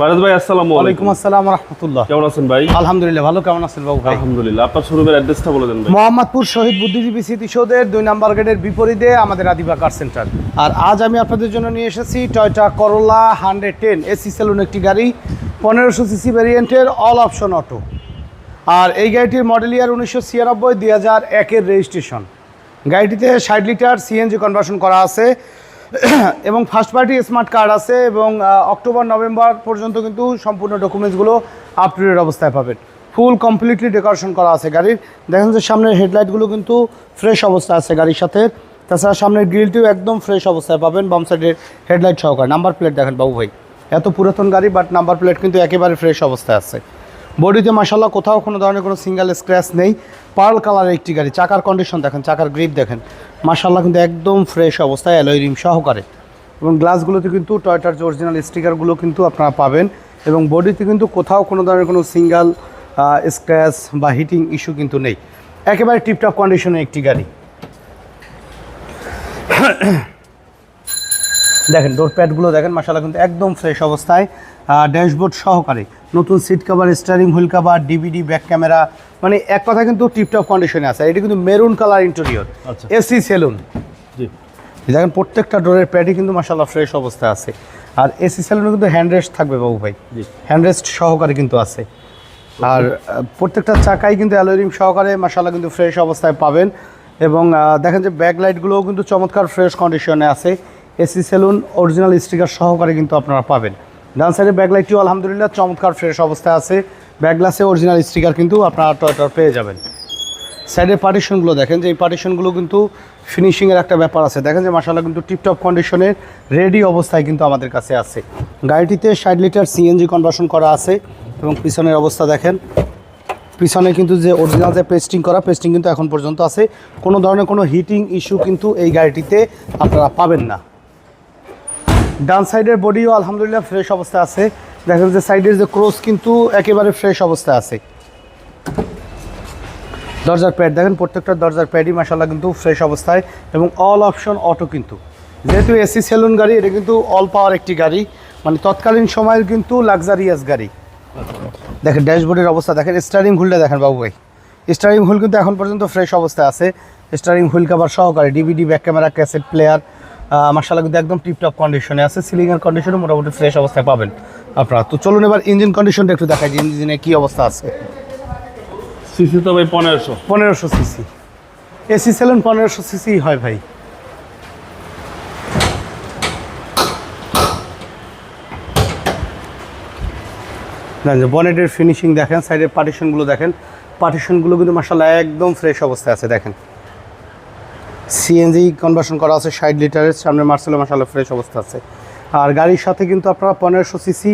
ফারাজ ভাই আসসালামু আলাইকুম। আসসালাম রহমতুল্লাহ। কেমন আছেন ভাই? আলহামদুলিল্লাহ ভালো। কেমন আছেন বাবু ভাই? আলহামদুলিল্লাহ। আপনার শোরুমের অ্যাড্রেসটা বলে দেন ভাই। মোহাম্মদপুর শহীদ বুদ্ধিজীবী স্মৃতিসৌধের দুই নাম্বার গেটের বিপরীতে আমাদের আদিবা কার সেন্টার আর আজ আমি আপনাদের জন্য নিয়ে এসেছি Toyota Corolla hundred ten AC saloon একটি গাড়ি পনেরোশো সিসি ভ্যারিয়েন্টের অল অপশন অটো আর এই গাড়িটির মডেল ইয়ার উনিশশো ছিয়ানব্বই দুই হাজার একের রেজিস্ট্রেশন গাড়িটিতে ষাট লিটার সিএনজি কনভার্সন করা আছে। এবং ফার্স্ট পার্টি স্মার্ট কার্ড আছে এবং অক্টোবর নভেম্বর পর্যন্ত কিন্তু সম্পূর্ণ ডকুমেন্টসগুলো আপ টু ডেট অবস্থায় পাবেন। ফুল কমপ্লিটলি ডেকোরেশন করা আছে গাড়ির। দেখেন যে সামনের হেডলাইটগুলো কিন্তু ফ্রেশ অবস্থায় আছে গাড়ির সাথে। তাছাড়া সামনের গ্রিলটিও একদম ফ্রেশ অবস্থায় পাবেন, বাম সাইডের হেডলাইট সহকারে। নাম্বার প্লেট দেখেন বাবু ভাই। এত পুরাতন গাড়ি বাট নাম্বার প্লেট কিন্তু একেবারে ফ্রেশ অবস্থায় আছে। বডিতে মাসাল্লাহ কোথাও কোনো ধরনের কোনো সিঙ্গেল স্ক্র্যাচ নেই। পার্ল কালারের একটি গাড়ি, চাকার কন্ডিশন দেখেন, চাকার গ্রিপ দেখেন। মার্শাল্লাহ কিন্তু একদম ফ্রেশ অবস্থায় অ্যালয় রিম সহকারে। এবং গ্লাসগুলোতে কিন্তু টয়টার যে অরিজিনাল স্টিকারগুলো কিন্তু আপনারা পাবেন। এবং বডিতে কিন্তু কোথাও কোনো ধরনের কোনো সিঙ্গেল স্ক্র্যাচ বা হিটিং ইস্যু কিন্তু নেই। একেবারে টিপটপ কন্ডিশনের একটি গাড়ি। দেখেন ডোর প্যাডগুলো দেখেন মাসাল্লাহ কিন্তু একদম ফ্রেশ অবস্থায় ড্যাশবোর্ড সহকারে। নতুন seat cover steering wheel cover D V D back camera মানে এক কথা কিন্তু টিপটপ কন্ডিশনে আছে। এটি কিন্তু maroon colour interior. A C saloon জি। দেখেন প্রত্যেকটা ডোরের প্যাডই কিন্তু মাসাল্লাহ ফ্রেশ অবস্থায় আছে। আর এসি সেলুনে কিন্তু হ্যান্ডরেস্ট থাকবে বাবু ভাই। জি। হ্যান্ডরেস্ট সহকারে কিন্তু আছে। আর প্রত্যেকটা চাকাই কিন্তু অ্যালোরিম সহকারে মাসাল্লাহ কিন্তু ফ্রেশ অবস্থায় পাবেন। এবং দেখেন যে ব্যাক লাইটগুলোও কিন্তু চমৎকার ফ্রেশ কন্ডিশনে আছে। এসি সেলুন অরিজিনাল স্টিকার সহকারে কিন্তু আপনারা পাবেন। ডান সাইডে ব্যাক লাইটটিও আলহামদুলিল্লাহ চমৎকার ফ্রেশ অবস্থায় আছে। ব্যাক গ্লাসে অরিজিনাল স্টিকার কিন্তু আপনারা টয়টার পেয়ে যাবেন। সাইডের পার্টিশনগুলো দেখেন যে এই পার্টিশনগুলো কিন্তু ফিনিশিংয়ের একটা ব্যাপার আছে। দেখেন যে মাসাল্লাহ কিন্তু টিপটপ কন্ডিশনের রেডি অবস্থায় কিন্তু আমাদের কাছে আছে। গাড়িটিতে ষাট লিটার সিএনজি কনভার্সন করা আছে এবং পিছনের অবস্থা দেখেন। পিছনে কিন্তু যে অরিজিনাল যে পেস্টিং করা পেস্টিং কিন্তু এখন পর্যন্ত আছে। কোনো ধরনের কোনো হিটিং ইস্যু কিন্তু এই গাড়িটিতে আপনারা পাবেন না। ডান সাইডের বডিও আলহামদুলিল্লাহ ফ্রেশ অবস্থায় আছে। দেখেন যে সাইডের যে ক্রস কিন্তু একেবারে ফ্রেশ অবস্থায় আছে। দরজার প্যাড দেখেন প্রত্যেকটা দরজার প্যাডই মাসাল্লাহ কিন্তু ফ্রেশ অবস্থায় এবং অল অপশন অটো কিন্তু। যেহেতু এসি সেলুন গাড়ি, এটা কিন্তু অল পাওয়ার একটি গাড়ি মানে তৎকালীন সময়ের কিন্তু লাক্সারিয়াস গাড়ি। দেখেন ড্যাশবোর্ডের অবস্থা, দেখেন স্টারিং হুইলটা দেখেন বাবু ভাই। স্টারিং হুইল কিন্তু এখন পর্যন্ত ফ্রেশ অবস্থায় আছে। স্টারিং হুইল কাভার সহকারে D V D back camera cassette player মার্শাল্লাহ কিন্তু একদম টিপটপ কন্ডিশনে আছে। সিলিংয়ের কন্ডিশনও মোটামুটি ফ্রেশ অবস্থায় পাবেন। আপনারা। তো চলুন এবার ইঞ্জিন কন্ডিশনটা একটু দেখাই যে ইঞ্জিনে কী অবস্থা আছে। সিসি তো ভাই পনেরোশো। পনেরোশো সিসি। এসি সেলুন পনেরোশো সিসি হয় ভাই। বনেটের ফিনিশিং দেখেন সাইডের পার্টিশনগুলো দেখেন। পার্টিশনগুলো কিন্তু মার্শাল্লাহ একদম ফ্রেশ অবস্থায় আছে দেখেন। সিএনজি কনভার্সন করা আছে ষাট লিটারের সামনে মার্সেলো মার্শাল্লাহ ফ্রেশ অবস্থা আছে। আর গাড়ির সাথে কিন্তু আপনারা পনেরোশো সিসি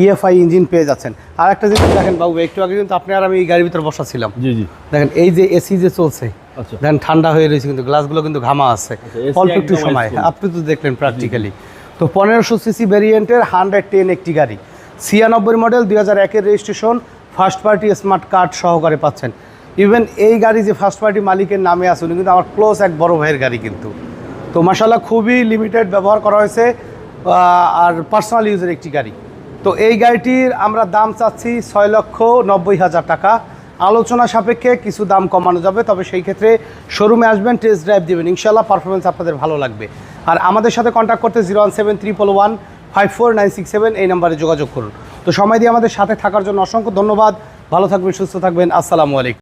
ইএফআই ইঞ্জিন পেয়ে যাচ্ছেন। আর একটা জিনিস দেখেন বাবু একটু আগে কিন্তু আপনি আর আমি এই গাড়ির ভিতরে বসা ছিলাম। জি জি। দেখেন এই যে এসি যে চলছে আচ্ছা। দেখেন ঠান্ডা হয়ে রয়েছে কিন্তু গ্লাসগুলো কিন্তু ঘামা আছে। AC অল্প একটু সময়। আপনি তো দেখলেন প্র্যাকটিক্যালি তো পনেরোশো সিসি ভ্যারিয়েন্টের হান্ড্রেড টেন একটি গাড়ি। ছিয়ানব্বই মডেল দুই হাজার একের registration first party smart card সহকারে পাচ্ছেন। ইভেন এই গাড়ি যে ফার্স্ট পার্টি মালিকের নামে আছে উনি কিন্তু আমার ক্লোজ এক বড় ভাইয়ের গাড়ি কিন্তু। তো মাসাল্লাহ খুবই লিমিটেড ব্যবহার করা হয়েছে। আর পার্সোনাল ইউজের একটি গাড়ি। তো এই গাড়িটির আমরা দাম চাচ্ছি ছয় লক্ষ নব্বই হাজার টাকা। আলোচনা সাপেক্ষে কিছু দাম কমানো যাবে, তবে সেই ক্ষেত্রে শোরুমে আসবেন টেস্ট ড্রাইভ দেবেন। ইনশাল্লাহ পারফরমেন্স আপনাদের ভালো লাগবে। আর আমাদের সাথে কন্ট্যাক্ট করতে zero one seven triple one five four nine six seven এই নাম্বারে যোগাযোগ করুন। তো সময় দিয়ে আমাদের সাথে থাকার জন্য অসংখ্য ধন্যবাদ। ভালো থাকবেন, সুস্থ থাকবেন। আসসালামু আলাইকুম।